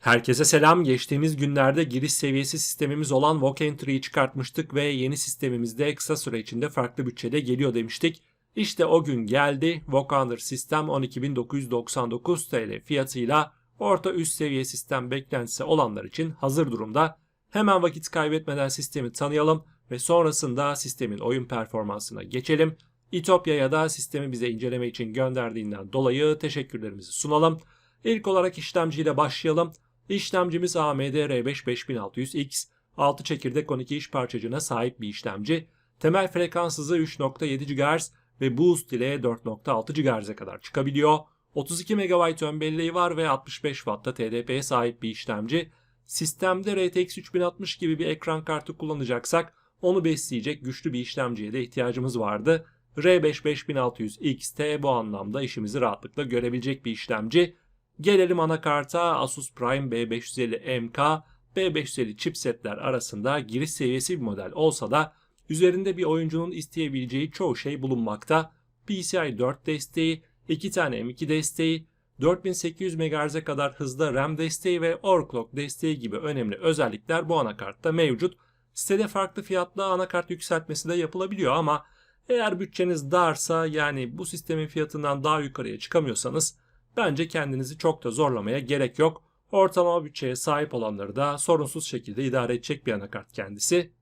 Herkese selam. Geçtiğimiz günlerde giriş seviyesi sistemimiz olan Walk Entry'yi çıkartmıştık ve yeni sistemimizde kısa süre içinde farklı bütçede geliyor demiştik. İşte o gün geldi. Walk Under sistem 12.999 TL fiyatıyla orta üst seviye sistem beklentisi olanlar için hazır durumda. Hemen vakit kaybetmeden sistemi tanıyalım ve sonrasında sistemin oyun performansına geçelim. İtopya ya da sistemi bize inceleme için gönderdiğinden dolayı teşekkürlerimizi sunalım. İlk olarak işlemciyle başlayalım. İşlemcimiz AMD R5 5600X, 6 çekirdek 12 iş parçacığına sahip bir işlemci. Temel frekans hızı 3.7 GHz ve boost ile 4.6 GHz'e kadar çıkabiliyor. 32 MB ön belleği var ve 65 Watt'ta TDP'ye sahip bir işlemci. Sistemde RTX 3060 gibi bir ekran kartı kullanacaksak onu besleyecek güçlü bir işlemciye de ihtiyacımız vardı. R5 5600 XT bu anlamda işimizi rahatlıkla görebilecek bir işlemci. Gelelim anakarta Asus Prime B550MK, B550 chipsetler arasında giriş seviyesi bir model olsa da üzerinde bir oyuncunun isteyebileceği çoğu şey bulunmakta. PCI 4 desteği, 2 tane M2 desteği, 4800 MHz'e kadar hızda RAM desteği ve overclock desteği gibi önemli özellikler bu anakartta mevcut. Sitede farklı fiyatla anakart yükseltmesi de yapılabiliyor ama eğer bütçeniz darsa yani bu sistemin fiyatından daha yukarıya çıkamıyorsanız bence kendinizi çok da zorlamaya gerek yok. Ortalama bütçeye sahip olanları da sorunsuz şekilde idare edecek bir anakart kendisi.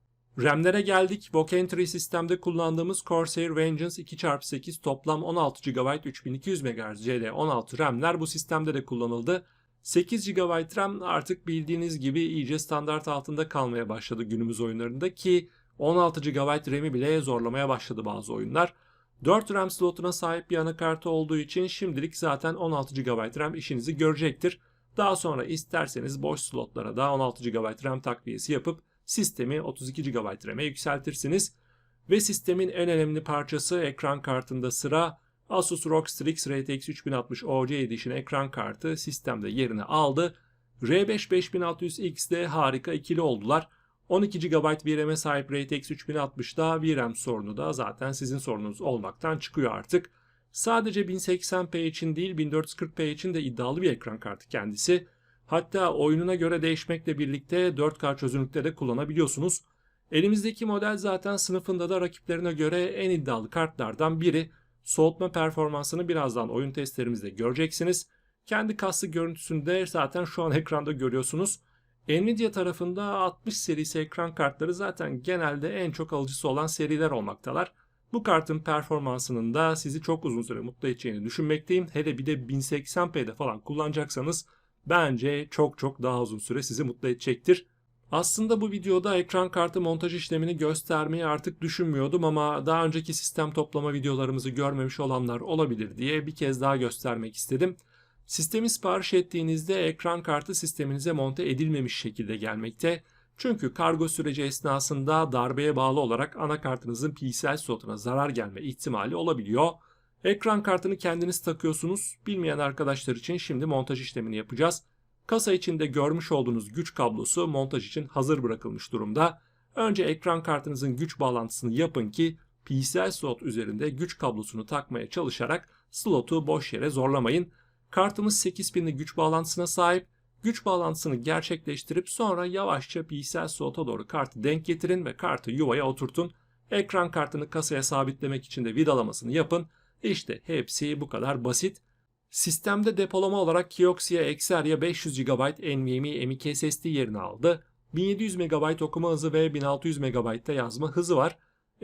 RAM'lere geldik. Vocentry sistemde kullandığımız Corsair Vengeance 2x8 toplam 16 GB 3200 MHz CD16 RAM'ler bu sistemde de kullanıldı. 8 GB RAM artık bildiğiniz gibi iyice standart altında kalmaya başladı günümüz oyunlarında ki 16 GB RAM'i bile zorlamaya başladı bazı oyunlar. 4 RAM slotuna sahip bir anakartı olduğu için şimdilik zaten 16 GB RAM işinizi görecektir. Daha sonra isterseniz boş slotlara da 16 GB RAM takviyesi yapıp sistemi 32 GB RAM'e yükseltirsiniz. Ve sistemin en önemli parçası ekran kartında sıra Asus ROG Strix RTX 3060 OC Edition ekran kartı sistemde yerini aldı. R5 5600X'de harika ikili oldular. 12 GB VRAM'e sahip RTX 3060'da VRAM sorunu da zaten sizin sorununuz olmaktan çıkıyor artık. Sadece 1080p için değil 1440p için de iddialı bir ekran kartı kendisi. Hatta oyununa göre değişmekle birlikte 4K çözünürlükte de kullanabiliyorsunuz. Elimizdeki model zaten sınıfında da rakiplerine göre en iddialı kartlardan biri. Soğutma performansını birazdan oyun testlerimizde göreceksiniz. Kendi kaslı görüntüsünde zaten şu an ekranda görüyorsunuz. Nvidia tarafında 60 serisi ekran kartları zaten genelde en çok alıcısı olan seriler olmaktalar. Bu kartın performansının da sizi çok uzun süre mutlu edeceğini düşünmekteyim. Hele bir de 1080p'de falan kullanacaksanız bence çok çok daha uzun süre sizi mutlu edecektir. Aslında bu videoda ekran kartı montaj işlemini göstermeyi artık düşünmüyordum ama daha önceki sistem toplama videolarımızı görmemiş olanlar olabilir diye bir kez daha göstermek istedim. Sistemi sipariş ettiğinizde ekran kartı sisteminize monte edilmemiş şekilde gelmekte. Çünkü kargo süreci esnasında darbeye bağlı olarak anakartınızın PCI slotuna zarar gelme ihtimali olabiliyor. Ekran kartını kendiniz takıyorsunuz. Bilmeyen arkadaşlar için şimdi montaj işlemini yapacağız. Kasa içinde görmüş olduğunuz güç kablosu montaj için hazır bırakılmış durumda. Önce ekran kartınızın güç bağlantısını yapın ki PCI slot üzerinde güç kablosunu takmaya çalışarak slotu boş yere zorlamayın. Kartımız 8 pinli güç bağlantısına sahip. Güç bağlantısını gerçekleştirip sonra yavaşça PCI slota doğru kartı denk getirin ve kartı yuvaya oturtun. Ekran kartını kasaya sabitlemek için de vidalamasını yapın. İşte hepsi bu kadar basit. Sistemde depolama olarak Kioxia Exeria 500 GB NVMe M.2 SSD yerini aldı. 1700 MB okuma hızı ve 1600 MB yazma hızı var.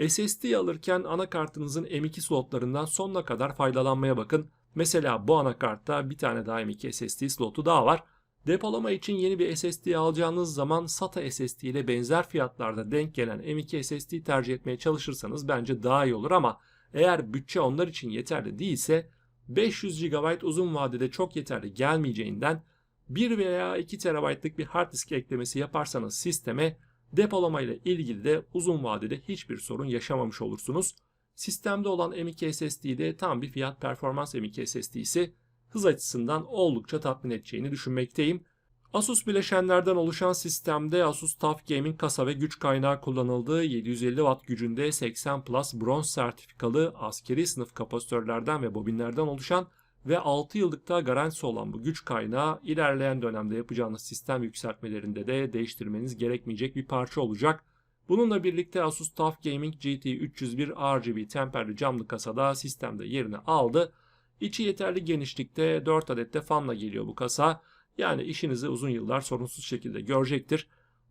SSD alırken anakartınızın M.2 slotlarından sonuna kadar faydalanmaya bakın. Mesela bu anakartta bir tane daha M.2 SSD slotu daha var. Depolama için yeni bir SSD alacağınız zaman SATA SSD ile benzer fiyatlarda denk gelen M.2 SSD tercih etmeye çalışırsanız bence daha iyi olur ama eğer bütçe onlar için yeterli değilse 500 GB uzun vadede çok yeterli gelmeyeceğinden 1 veya 2 TB'lık bir hard disk eklemesi yaparsanız sisteme depolama ile ilgili de uzun vadede hiçbir sorun yaşamamış olursunuz. Sistemde olan M.2 SSD'de tam bir fiyat performans M.2 SSD'si hız açısından oldukça tatmin edeceğini düşünmekteyim. Asus bileşenlerden oluşan sistemde Asus TUF Gaming kasa ve güç kaynağı kullanıldığı 750 Watt gücünde 80 Plus bronz sertifikalı askeri sınıf kapasitörlerden ve bobinlerden oluşan ve 6 yıllık da garantisi olan bu güç kaynağı ilerleyen dönemde yapacağınız sistem yükseltmelerinde de değiştirmeniz gerekmeyecek bir parça olacak. Bununla birlikte Asus TUF Gaming GT 301 RGB temperli camlı kasada sistemde yerini aldı. İçi yeterli genişlikte 4 adet de fanla geliyor bu kasa. Yani işinizi uzun yıllar sorunsuz şekilde görecektir.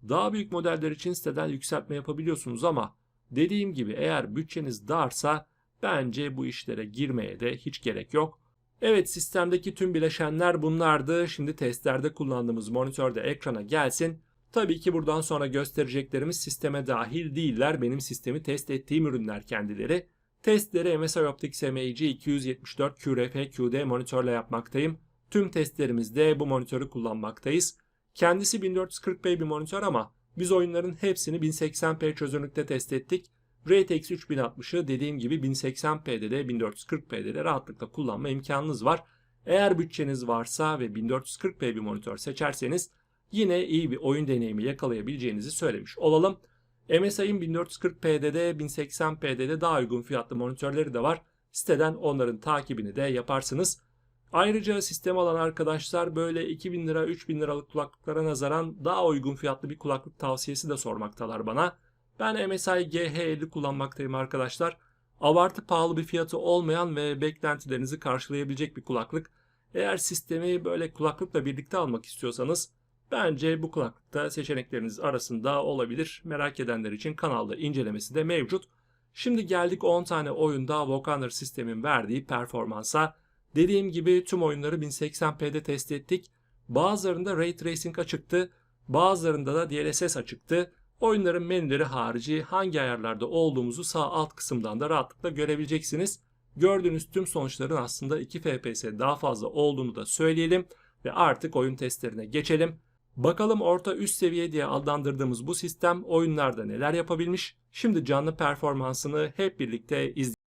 Daha büyük modeller için siteden yükseltme yapabiliyorsunuz ama dediğim gibi eğer bütçeniz darsa bence bu işlere girmeye de hiç gerek yok. Evet sistemdeki tüm bileşenler bunlardı. Şimdi testlerde kullandığımız monitörde ekrana gelsin. Tabii ki buradan sonra göstereceklerimiz sisteme dahil değiller. Benim sistemi test ettiğim ürünler kendileri. Testleri MSI Optics MAG 274 QRF QD monitörle yapmaktayım. Tüm testlerimizde bu monitörü kullanmaktayız. Kendisi 1440p bir monitör ama biz oyunların hepsini 1080p çözünürlükte test ettik. RTX 3060'ı dediğim gibi 1080p'de de 1440p'de de rahatlıkla kullanma imkanınız var. Eğer bütçeniz varsa ve 1440p bir monitör seçerseniz yine iyi bir oyun deneyimi yakalayabileceğinizi söylemiş olalım. MSI'ın 1440p'de de 1080p'de de daha uygun fiyatlı monitörleri de var. Siteden onların takibini de yaparsınız. Ayrıca sistem alan arkadaşlar böyle 2000 lira 3000 liralık kulaklıklara nazaran daha uygun fiyatlı bir kulaklık tavsiyesi de sormaktalar bana. Ben MSI GH50 kullanmaktayım arkadaşlar. Abartı pahalı bir fiyatı olmayan ve beklentilerinizi karşılayabilecek bir kulaklık. Eğer sistemi böyle kulaklıkla birlikte almak istiyorsanız bence bu kulaklıkta seçenekleriniz arasında olabilir. Merak edenler için kanalda incelemesi de mevcut. Şimdi geldik 10 tane oyunda Voconer sistemin verdiği performansa. Dediğim gibi tüm oyunları 1080p'de test ettik. Bazılarında Ray Tracing açıktı, bazılarında da DLSS açıktı. Oyunların menüleri harici hangi ayarlarda olduğumuzu sağ alt kısımdan da rahatlıkla görebileceksiniz. Gördüğünüz tüm sonuçların aslında 2 FPS daha fazla olduğunu da söyleyelim ve artık oyun testlerine geçelim. Bakalım orta üst seviye diye adlandırdığımız bu sistem oyunlarda neler yapabilmiş? Şimdi canlı performansını hep birlikte izleyelim.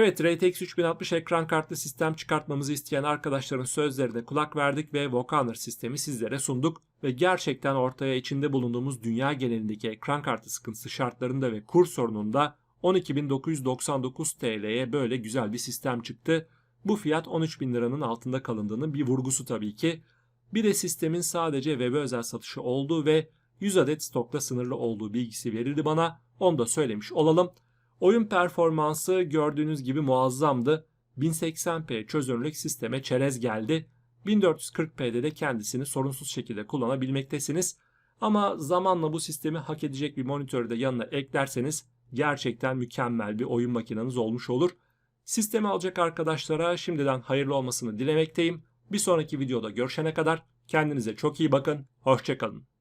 Evet RTX 3060 ekran kartlı sistem çıkartmamızı isteyen arkadaşların sözlerine kulak verdik ve Voconer sistemi sizlere sunduk ve gerçekten ortaya içinde bulunduğumuz dünya genelindeki ekran kartı sıkıntısı şartlarında ve kur sorununda 12.999 TL'ye böyle güzel bir sistem çıktı. Bu fiyat 13.000 liranın altında kalındığının bir vurgusu tabii ki. Bir de sistemin sadece web'e özel satışı olduğu ve 100 adet stokta sınırlı olduğu bilgisi verildi bana. Onu da söylemiş olalım. Oyun performansı gördüğünüz gibi muazzamdı. 1080p çözünürlük sisteme çerez geldi. 1440p'de de kendisini sorunsuz şekilde kullanabilmektesiniz. Ama zamanla bu sistemi hak edecek bir monitörü de yanına eklerseniz gerçekten mükemmel bir oyun makineniz olmuş olur. Sistemi alacak arkadaşlara şimdiden hayırlı olmasını dilemekteyim. Bir sonraki videoda görüşene kadar kendinize çok iyi bakın. Hoşçakalın.